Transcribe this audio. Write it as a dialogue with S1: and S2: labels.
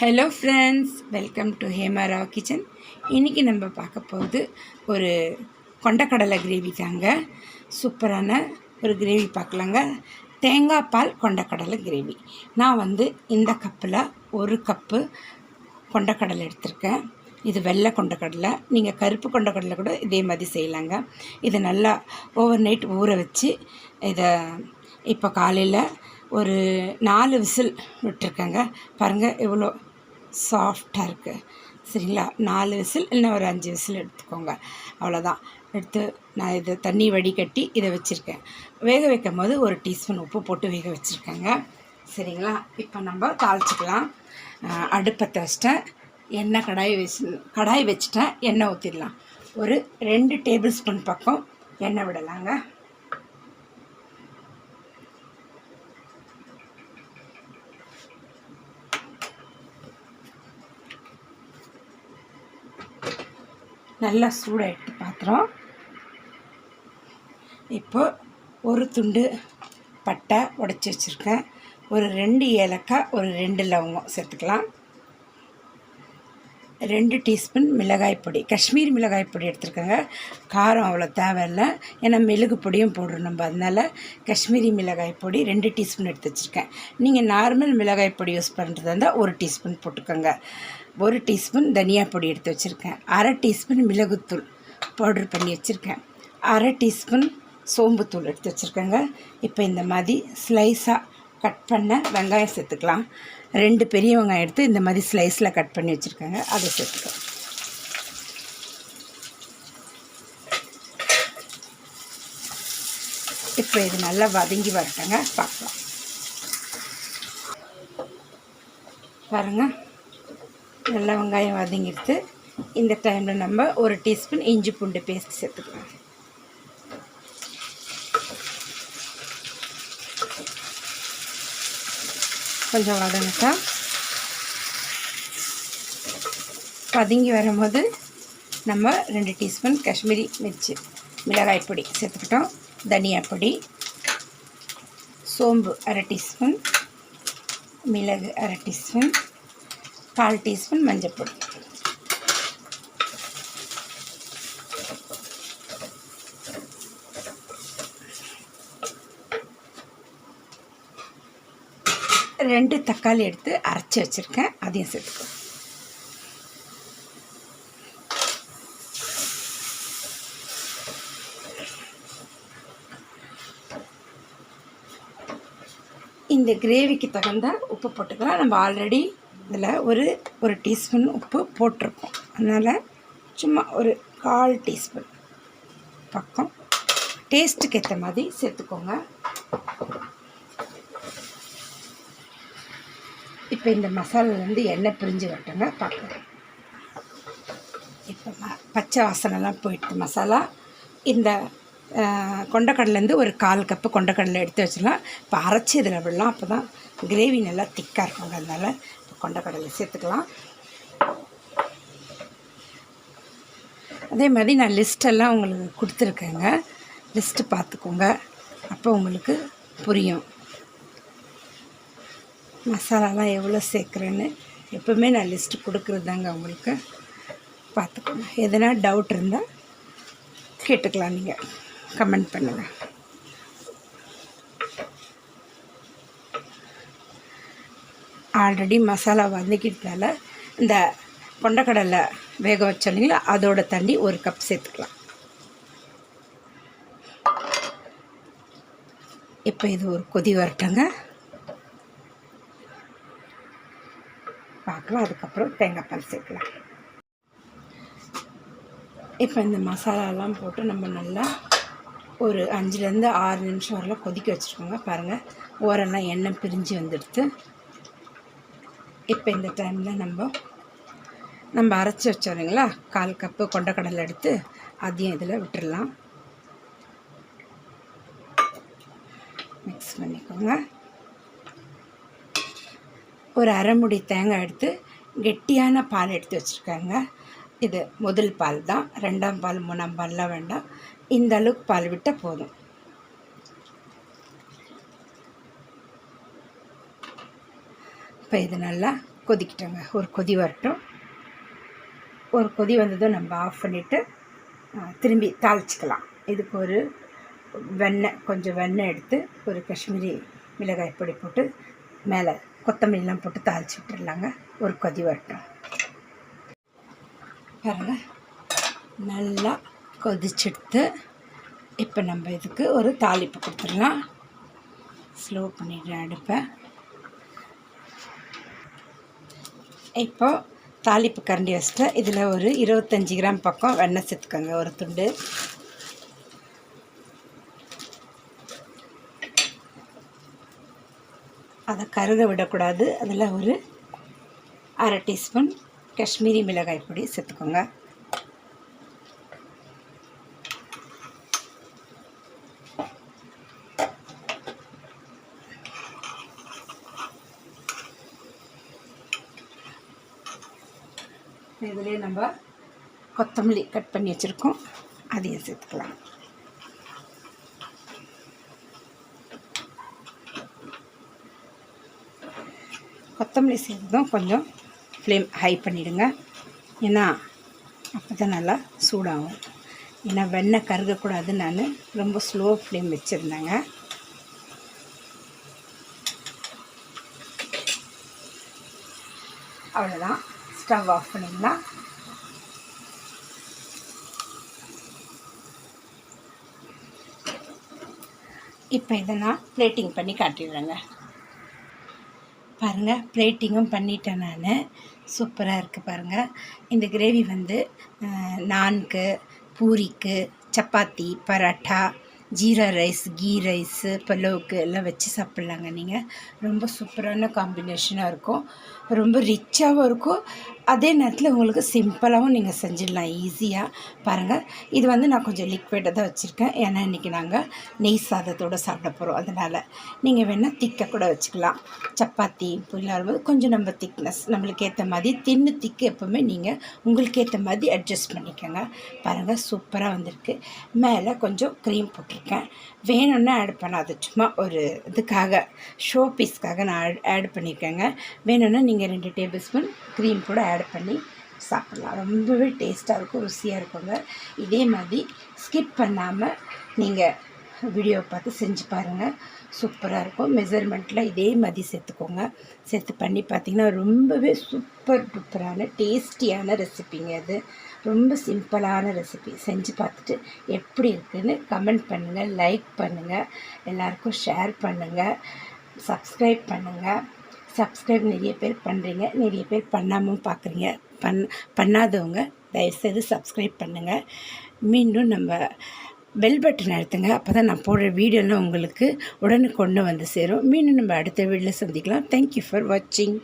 S1: Hello friends welcome to Hemara kitchen இன்றைக்கி நம்ம பார்க்க போகுது ஒரு கொண்டக்கடலை கிரேவி தாங்க. சூப்பரான ஒரு கிரேவி பார்க்கலாங்க. தேங்காய் பால் கொண்டக்கடலை கிரேவி நான் வந்து இந்த கப்பில் ஒரு கப்பு கொண்டக்கடலை எடுத்திருக்கேன். இது வெள்ளை கொண்டக்கடலை. நீங்கள் கருப்பு கொண்டக்கடலை கூட இதே மாதிரி செய்யலாங்க. இதை நல்லா ஓவர் நைட் ஊற வச்சு இதை இப்போ காலையில் ஒரு நாலு விசில் விட்டுருக்கேங்க. பாருங்கள் எவ்வளோ சாஃப்டாக இருக்குது சரிங்களா? நாலு விசில் இல்லை ஒரு அஞ்சு விசில் எடுத்துக்கோங்க. அவ்வளோதான் எடுத்து நான் இதை தண்ணி வடிகட்டி இதை வச்சுருக்கேன். வேக வைக்கும் போது ஒரு டீஸ்பூன் உப்பு போட்டு வேக வச்சுருக்கேங்க. சரிங்களா? இப்போ நம்ம தாளிச்சிக்கலாம். அடுப்பத்தை வச்சிட்டேன். எண்ணெய் கடாய் வச்சு கடாய் வச்சுட்டேன். எண்ணெய் ஊற்றிடலாம் ஒரு ரெண்டு டேபிள் ஸ்பூன் பக்கம் எண்ணெய் விடலாங்க. நல்லா சூடாயிட்டு பாத்திரம். இப்போ ஒரு துண்டு பட்டை உடச்சி வச்சுருக்கேன். ஒரு ரெண்டு ஏலக்காய் ஒரு ரெண்டு லவங்கம். சேர்த்துக்கலாம். ரெண்டு டீஸ்பூன் மிளகாய் பொடி. காஷ்மீர் மிளகாய் பொடி எடுத்துருக்கோங்க. காரம் அவ்வளோ தேவையில்லை. ஏன்னா மெழுகு பொடியும் போடுறோம் நம்ம. அதனால் காஷ்மீரி மிளகாய் பொடி ரெண்டு டீஸ்பூன் எடுத்து வச்சுருக்கேன். நீங்கள் நார்மல் மிளகாய் பொடி யூஸ் பண்ணுறதா இருந்தால் ஒரு டீஸ்பூன் போட்டுக்கோங்க. ஒரு டீஸ்பூன் தனியா பொடி எடுத்து வச்சுருக்கேன். அரை டீஸ்பூன் மிளகுத்தூள் பவுடர் பண்ணி வச்சுருக்கேன். அரை டீஸ்பூன் சோம்புத்தூள் எடுத்து வச்சுருக்கேங்க. இப்போ இந்த மாதிரி ஸ்லைஸாக கட் பண்ண வெங்காயம் சேர்த்துக்கலாம். ரெண்டு பெரிய வெங்காயம் எடுத்து இந்த மாதிரி ஸ்லைஸில் கட் பண்ணி வச்சுருக்காங்க. அதை சேர்த்துக்கலாம். இப்போ இது நல்லா வதங்கி வரட்டங்க. பார்க்கலாம். பாருங்க. நல்லா வெங்காயம் வதங்கிடுத்து இந்த டைமில் நம்ம ஒரு டீஸ்பூன் இஞ்சி பூண்டு பேஸ்ட் சேர்த்துக்கலாம். கொஞ்சம் வதங்கிட்டா பதுங்கி வரும்போது நம்ம ரெண்டு டீஸ்பூன் காஷ்மீரி மிர்ச்சி மிளகாய் பொடி சேர்த்துக்கிட்டோம். தனியா பொடி சோம்பு அரை டீஸ்பூன் மிளகு அரை டீஸ்பூன் கால் டீஸ்பூன் மஞ்சள் பொடி. ரெண்டு தக்காளி எடுத்து அரைச்சி வச்சுருக்கேன். அதையும் சேர்த்துக்கோ. இந்த கிரேவிக்கு தகுந்த உப்பு போட்டுக்கலாம். நம்ம ஆல்ரெடி இதில் ஒரு ஒரு டீஸ்பூன் உப்பு போட்டிருக்கோம். அதனால் சும்மா ஒரு கால் டீஸ்பூன் பக்கம். டேஸ்ட்டுக்கு ஏற்ற மாதிரி சேர்த்துக்கோங்க. இப்போ இந்த மசாலாலேருந்து எண்ணெய் பிரிஞ்சு வரட்டுங்க பார்க்கலாம் இப்போ ம பச்சை வாசனைலாம் போயிடுது மசாலா. இந்த கொண்டக்கடலேருந்து ஒரு கால் கப்பு கொண்டக்கடலை எடுத்து வச்சிடலாம். இப்போ அரைச்சி இதில் விடலாம். அப்போ தான் கிரேவி நல்லா திக்காக இருக்குங்க. அதனால் இப்போ கொண்டக்கடலை சேர்த்துக்கலாம். அதே மாதிரி நான் லிஸ்ட்டெல்லாம் உங்களுக்கு கொடுத்துருக்கேங்க. லிஸ்ட்டு பார்த்துக்கோங்க அப்போ உங்களுக்கு புரியும். மசாலாலாம் எவ்வளோ சேர்க்குறேன்னு எப்போவுமே நான் லிஸ்ட்டு கொடுக்குறது தாங்க அவங்களுக்கு பார்த்துக்கோங்க. எதனா டவுட் இருந்தால் கேட்டுக்கலாம் நீங்கள் கமெண்ட் பண்ணுங்கள் ஆல்ரெடி மசாலா வதக்கிட்டதால இந்த கொண்டக்கடலை வேக வச்சோம் அதோட தண்ணி ஒரு கப் சேர்த்துக்கலாம். இப்போ இது ஒரு கொதி வரட்டுங்க. பார்க்கலாம் அதுக்கப்புறம் தேங்காய் பால் சேர்க்கலாம். இப்போ இந்த மசாலாலாம் போட்டு நம்ம நல்லா ஒரு அஞ்சுலேருந்து ஆறு நிமிஷம் வரலாம் கொதிக்க வச்சுருக்கோங்க பாருங்கள் ஓரெல்லாம் எண்ணெய் பிரிஞ்சு வந்துடுது. இப்போ இந்த டைமில் நம்ம நம்ம அரைச்சி வச்சோம் கால் கப்பு கொண்டக்கடலை எடுத்து அதையும் இதில் விட்டுடலாம் மிக்ஸ் பண்ணிக்கோங்க. ஒரு அரைமுடி தேங்காய் எடுத்து கெட்டியான பால் எடுத்து வச்சுருக்காங்க. இது முதல் பால் தான். ரெண்டாம் பால் மூணாம் பால்லாம் வேண்டாம். இந்த அளவுக்கு பால் விட்டால் போதும். இப்போ இது நல்லா கொதிக்கிட்டோங்க. ஒரு கொதி வரட்டும். ஒரு கொதி வந்ததும் நம்ம ஆஃப் பண்ணிவிட்டு திரும்பி தாளிச்சிக்கலாம். இதுக்கு ஒரு வெண்ணெய் கொஞ்சம் வெண்ணெய் எடுத்து ஒரு காஷ்மீரி மிளகாய் பொடி போட்டு மேலே கொத்தமல்லிலாம் போட்டு தாளிச்சு விட்டுடலாங்க ஒரு கொதி வரட்டும். பாருங்கள் நல்லா கொதிச்செடுத்து இப்போ நம்ம இதுக்கு ஒரு தாளிப்பு கொடுத்துடலாம். ஸ்லோ பண்ணிடுறேன் அடுப்பை. இப்போ தாளிப்பு கரண்டி வச்சுட்டு இதில் ஒரு இருபத்தஞ்சி கிராம் பக்கம் வெண்ணெய் சேர்த்துக்கோங்க. ஒரு துண்டு. அதை கருக விடக்கூடாது. அதில் ஒரு அரை டீஸ்பூன் காஷ்மீரி மிளகாய் பொடி சேர்த்துக்கோங்க. இதுலேயே நம்ம கொத்தமல்லி கட் பண்ணி வச்சுருக்கோம். அதையும் சேர்த்துக்கலாம். கொத்தமல்லி சேர்த்ததும் கொஞ்சம் ஃப்ளேம் ஹை பண்ணிவிடுங்க ஏன்னா அப்போ தான் நல்லா சூடாகும். ஏன்னா வெண்ணெய் கருகக்கூடாது நான் ரொம்ப ஸ்லோ ஃப்ளேம் வச்சுருந்தேங்க. அவ்வளோதான் ஸ்டவ் ஆஃப் பண்ணிடலாம். இப்போ இதை நான் பிளேட்டிங் பண்ணி காட்டிடுறேங்க. பாருங்கள் பிளேட்டிங்கும் பண்ணிட்டேன் நான். சூப்பராக இருக்குது பாருங்கள் இந்த கிரேவி வந்து நான்கு பூரிக்கு சப்பாத்தி பரோட்டா ஜீரா ரைஸ் கீ ரைஸு பலோவுக்கு எல்லாம் வச்சு சாப்பிட்லாங்க நீங்கள் ரொம்ப சூப்பரான காம்பினேஷனாக இருக்கும். ரொம்ப ரிச்சாகவும் இருக்கும். அதே நேரத்தில் உங்களுக்கு சிம்பிளாகவும் நீங்கள் செஞ்சிடலாம் ஈஸியாக பாருங்கள் இது வந்து நான் கொஞ்சம் லிக்விடாக தான் வச்சுருக்கேன். ஏன்னா இன்றைக்கி நாங்கள் நெய் சாதத்தோடு சாப்பிட போகிறோம் அதனால் நீங்கள் வேணால் திக்காக கூட வச்சுக்கலாம். சப்பாத்தி புரியலாம் கொஞ்சம் நம்ம திக்னஸ் நம்மளுக்கு ஏற்ற மாதிரி தின்னு திக்கு எப்போவுமே நீங்கள் உங்களுக்கு ஏற்ற மாதிரி அட்ஜஸ்ட் பண்ணிக்கோங்க. பாருங்கள் சூப்பராக வந்திருக்கு. மேலே கொஞ்சம் க்ரீம் போட்டிருக்கேன். வேணும்னா ஆட் பண்ணாது சும்மா ஒரு இதுக்காக ஷோ பீஸ்க்காக நான் ஆட் பண்ணியிருக்கேங்க வேணும்னா நீங்கள் ரெண்டு டேபிள் ஸ்பூன் க்ரீம் கூட ஆட் பண்ணி சாப்பிட்லாம். ரொம்பவே டேஸ்ட்டாக இருக்கும் ருசியாக இருக்குங்க. இதே மாதிரி ஸ்கிப் பண்ணாமல் நீங்கள் வீடியோ பார்த்து செஞ்சு பாருங்கள் சூப்பராக இருக்கும். மெஷர்மெண்ட்டில் இதே மாதிரி சேர்த்துக்கோங்க. சேர்த்து பண்ணி பார்த்தீங்கன்னா ரொம்பவே சூப்பர் டூப்பரான டேஸ்டியான ரெசிபிங்க அது. ரொம்ப சிம்பிளான ரெசிபி செஞ்சு பார்த்துட்டு எப்படி இருக்குன்னு கமெண்ட் பண்ணுங்கள் லைக் பண்ணுங்கள் எல்லாருக்கும் ஷேர் பண்ணுங்கள் சப்ஸ்கிரைப் பண்ணுங்கள் சப்ஸ்கிரைப் நிறைய பேர் பண்ணுறீங்க நிறைய பேர் பண்ணாமல் பார்க்குறீங்க பண் பண்ணாதவங்க தயவுசெய்து சப்ஸ்கிரைப் பண்ணுங்கள் மீண்டும் நம்ம பெல் பட்டன் அழுத்துங்க. அப்போ தான் நான் போடுற வீடியோலாம் உங்களுக்கு உடனுக்குடனே வந்து சேரும். மீண்டும் நம்ம அடுத்த வீடியோவில் சந்திக்கலாம். தேங்க்யூ ஃபார் வாட்சிங்